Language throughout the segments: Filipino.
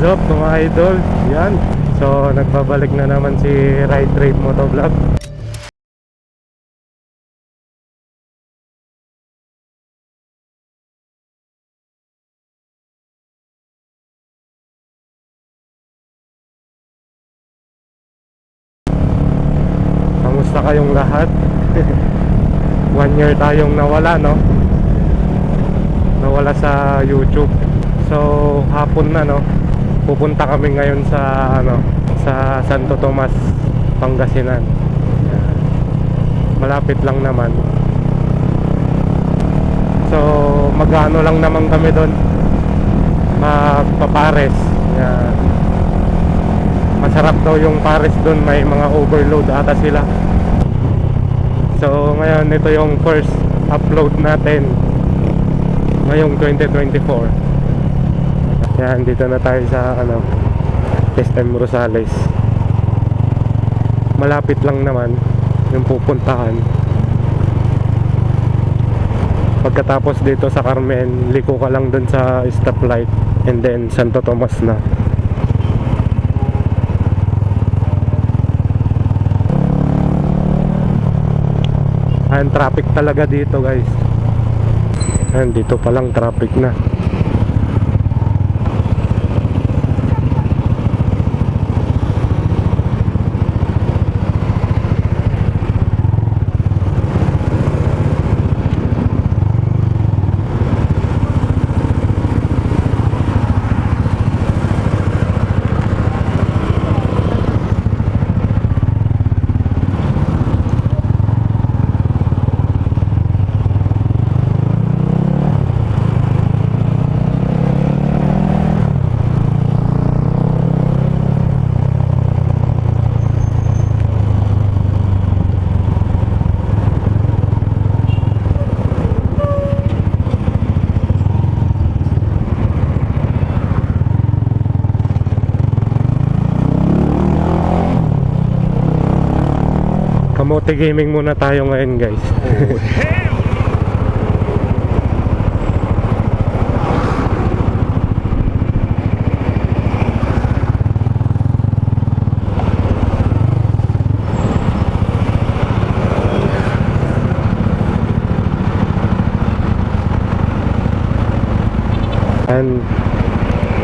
What's up mga idol? Yan. So, nagbabalik na naman si Ride Trade Motovlog. Kamusta kayong lahat? One year tayong nawala, no? Nawala sa YouTube. So, hapon na, no? Pupunta kami ngayon sa, ano, sa Santo Tomas, Pangasinan. Malapit lang naman. So, mag-ano lang naman kami doon. Magpapares. Yan. Masarap daw yung pares doon, may mga overload ata sila. So ngayon ito yung first upload natin ngayong 2024. Yan dito na tayo sa ano SM Rosales. Malapit lang naman yung pupuntahan. Pagkatapos dito sa Carmen, liko ka lang dun sa stoplight and then Santo Tomas na. Ayan, traffic talaga dito guys. Ayan, dito palang traffic na. Gaming muna tayo ngayon guys. And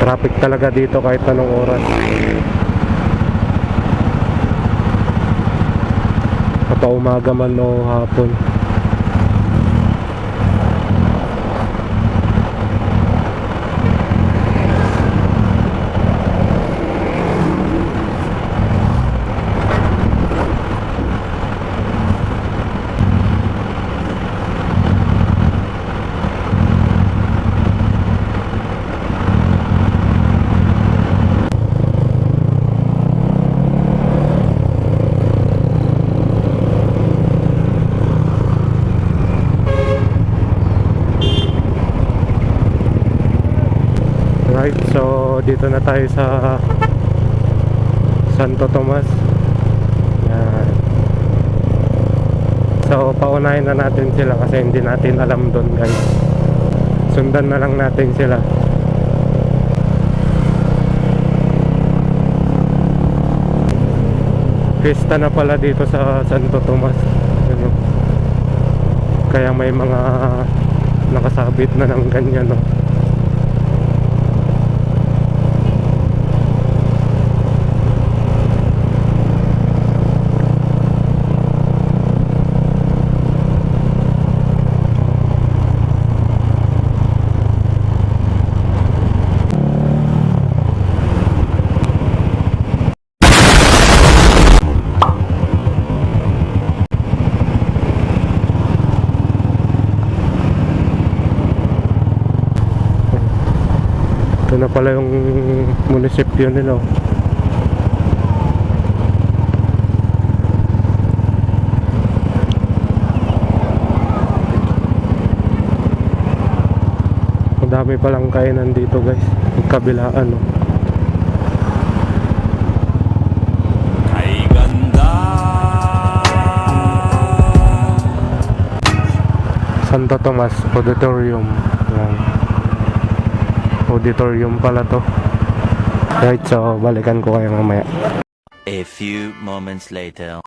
traffic talaga dito kahit anong oras. Kapaumaga man o hapon. Right, so dito na tayo sa Santo Tomas. Yan. So paunahin na natin sila kasi hindi natin alam doon guys. Sundan na lang natin sila. Fiesta na pala dito sa Santo Tomas. Ano? Kaya may mga nakasabit na ng ganyan no. Pala yung munisipyo nila. Ang dami palang kainan dito guys. Kabilaan oh. Santo Tomas Auditorium. Yan. Auditorium pala to. Right, so balikan ko kayo mamaya. A few moments later.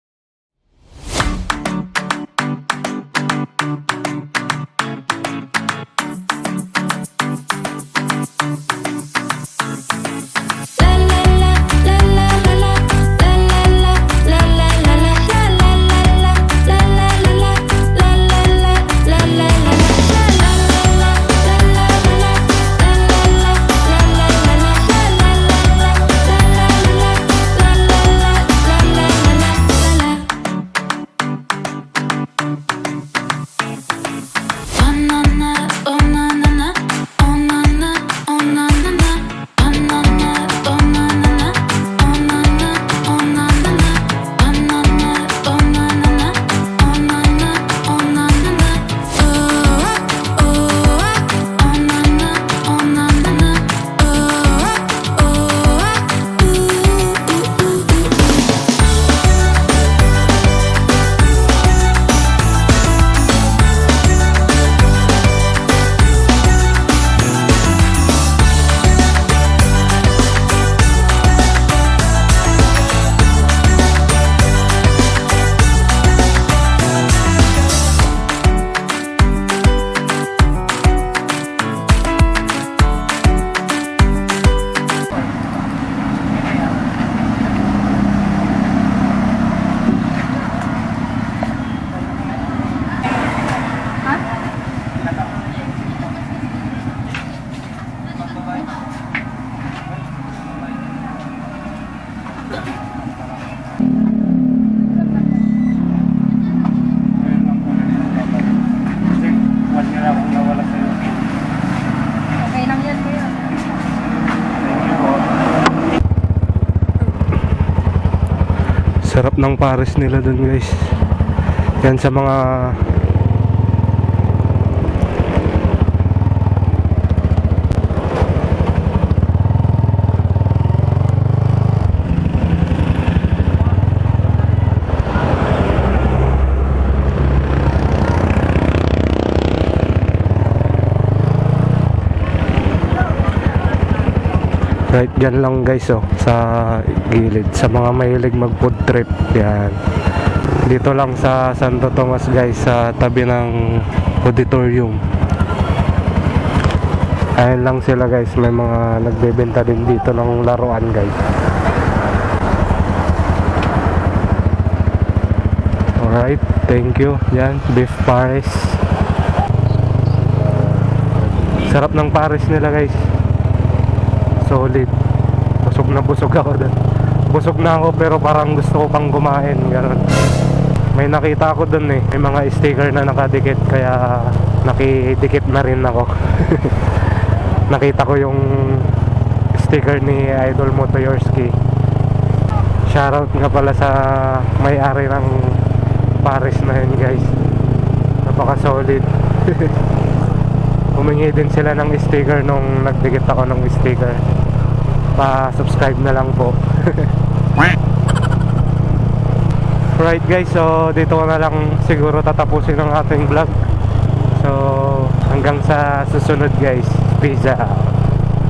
Ng pares nila dun guys. Yan sa mga Right dyan lang guys oh, sa gilid. Sa mga mahilig mag food trip, yan. Dito lang sa Santo Tomas guys, sa tabi ng auditorium. Ayun lang sila guys, may mga nagbebenta din dito ng laruan guys. Alright, thank you. Yan, beef pares. Sarap ng pares nila guys solid. Busog na busog ako doon busog na ako pero parang gusto ko pang kumain ganun. May nakita ako doon eh. May mga sticker na nakadikit kaya nakidikit na rin ako. Nakita ko yung sticker ni Idol Motoyorski. Shoutout nga pala sa may-ari ng Paris na yun guys. Napaka solid humingi din sila ng sticker nung nagdikit ako ng sticker. Pa-subscribe na lang po. Right guys so dito na lang siguro tatapusin ang ating vlog. So hanggang sa susunod guys. Peace out